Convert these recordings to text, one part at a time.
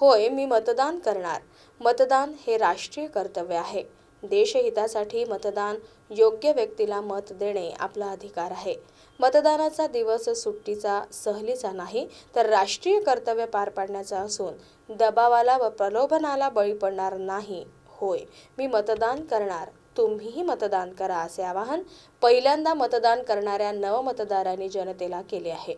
होय मी मतदान करणार. मतदान हे राष्ट्रीय कर्तव्य आहे. देशहितासाठी मतदान योग्य व्यक्तीला मत देणे आपला अधिकार आहे. मतदानाचा दिवस सुट्टीचा सहलीचा नाही तर राष्ट्रीय कर्तव्य पार पाडण्याचा असून दबावाला व प्रलोभनाला बळी पडणार नाही. होय मी मतदान करणार. तुम्हीही मतदान करा असे आवाहन पहिल्यांदा मतदान करणाऱ्या नवमतदारांनी जनतेला केले आहे.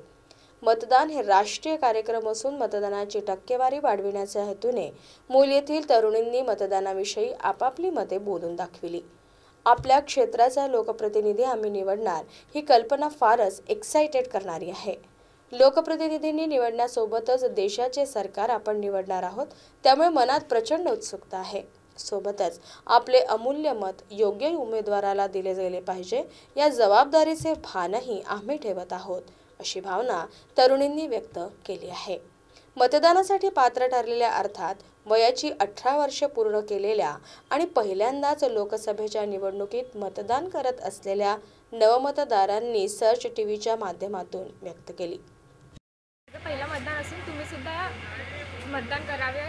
मतदान हे राष्ट्रीय कार्यक्रम असून मतदानाची टक्केवारी वाढविण्याच्या हेतूने मूल येथील तरुणींनी मतदानाविषयी आपापली मते बोलून दाखविली. आपल्या क्षेत्राचा लोकप्रतिनिधी आम्ही निवडणार ही कल्पना फारच एक्साइटेड करणारी आहे. लोकप्रतिनिधींनी निवडण्यासोबतच देशाचे सरकार आपण निवडणार आहोत त्यामुळे मनात प्रचंड उत्सुकता आहे. सोबतच आपले अमूल्य मत योग्य उमेदवाराला दिले गेले पाहिजे या जबाबदारीचे भानही आम्ही ठेवत आहोत. अशी भावना तरुणींनी व्यक्त केली आहे. मतदानासाठी पात्र ठरलेल्या अर्थात वयाची अठरा वर्ष पूर्ण केलेल्या आणि पहिल्यांदाच लोकसभेच्या निवडणुकीत मतदान करत असलेल्या नवमतदारांनी सर्च टी व्हीच्या माध्यमातून व्यक्त केली. माझं पहिलं मतदान असून तुम्ही सुद्धा मतदान करावे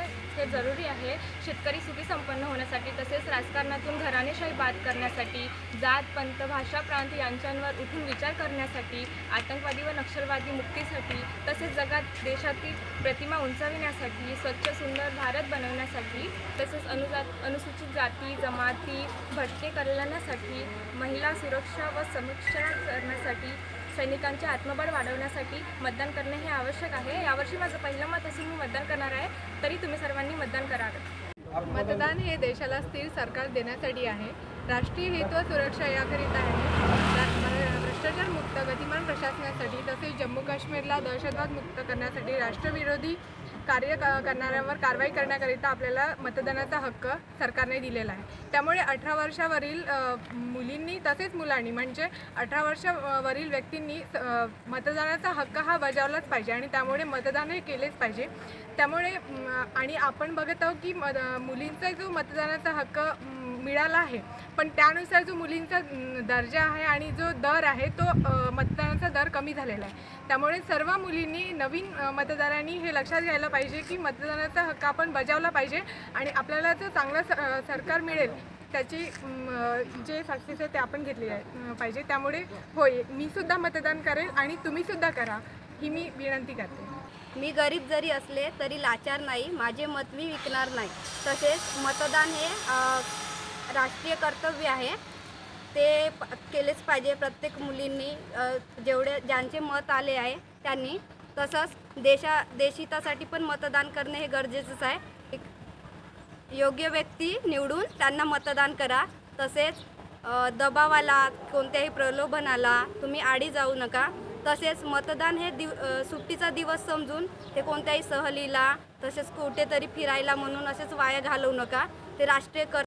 हे जरुरी आहे. शेतकरी सुखी संपन्न होण्यासाठी तसेच राजकारणातून घराणेशाही बाद करण्यासाठी जात पंत भाषा प्रांत यांच्यांवर उठून विचार करण्यासाठी आतंकवादी व नक्षलवादी मुक्तीसाठी तसेच जगात देशातील प्रतिमा उंचाविण्यासाठी स्वच्छ सुंदर भारत बनवण्यासाठी तसेच अनुजात अनुसूचित जाती जमाती भटके कल्याणासाठी महिला सुरक्षा व समीक्षा करण्यासाठी सैनिकांचे आत्मबळ वाढवण्यासाठी मतदान करणे हे आवश्यक आहे. यावर्षी माझं पहिलं मत असून मी मतदान करणार आहे. तरी तुम्ही सर्वांनी मतदान करावे मतदान हे देशाला स्थिर सरकार देण्यासाठी आहे. राष्ट्रीय हित व सुरक्षा याकरिता आहे. भ्रष्टाचार मुक्त गतिमान प्रशासनासाठी तसेच जम्मू काश्मीरला दहशतवाद मुक्त करण्यासाठी राष्ट्रविरोधी कार्य क- करणाऱ्यांवर कारवाई करण्याकरिता आपल्याला मतदानाचा हक्क सरकारने दिलेला आहे. त्यामुळे अठरा वर्षावरील मुलींनी तसेच मुलांनी म्हणजे अठरा वर्षावरील व्यक्तींनी मतदानाचा हक्क हा बजावलाच पाहिजे आणि त्यामुळे मतदान हे केलेच पाहिजे. त्यामुळे आणि आपण बघत आहोत की मत मुलींचा जो मतदानाचा हक्क मिळाला आहे. पण त्यानुसार जो मुलींचा दर्जा आहे आणि जो दर आहे तो मतदानाचा दर कमी झालेला आहे. त्यामुळे सर्व मुलींनी नवीन मतदारांनी हे लक्षात घ्यायला पाहिजे की मतदानाचा हक्क आपण बजावला पाहिजे आणि आपल्याला जो चांगला स- सरकार मिळेल त्याची जे सक्सेस आहे ते आपण घेतली आहे पाहिजे. त्यामुळे होय मी सुद्धा मतदान करेल आणि तुम्ही सुद्धा करा ही मी विनंती करते. मी गरीब जरी असले तरी लाचार नाही माझे मत मी विकणार नाही. तसेच मतदान हे राष्ट्रीय कर्तव्य आहे. ते प- केलेच पाहिजे प्रत्येक मुलींनी. जेवढे ज्यांचे मत आले आहे त्यांनी तसंच देशा देशहितासाठी पण मतदान करणे हे गरजेचंच आहे. एक योग्य व्यक्ती निवडून त्यांना मतदान करा. तसेच दबावाला कोणत्याही प्रलोभनाला तुम्ही आडी जाऊ नका. तसेच मतदान हे दिव सुट्टीचा दिवस समजून ते कोणत्याही सहलीला तसेच कुठेतरी फिरायला म्हणून असेच वाया घालवू नका. ते राष्ट्रीय कर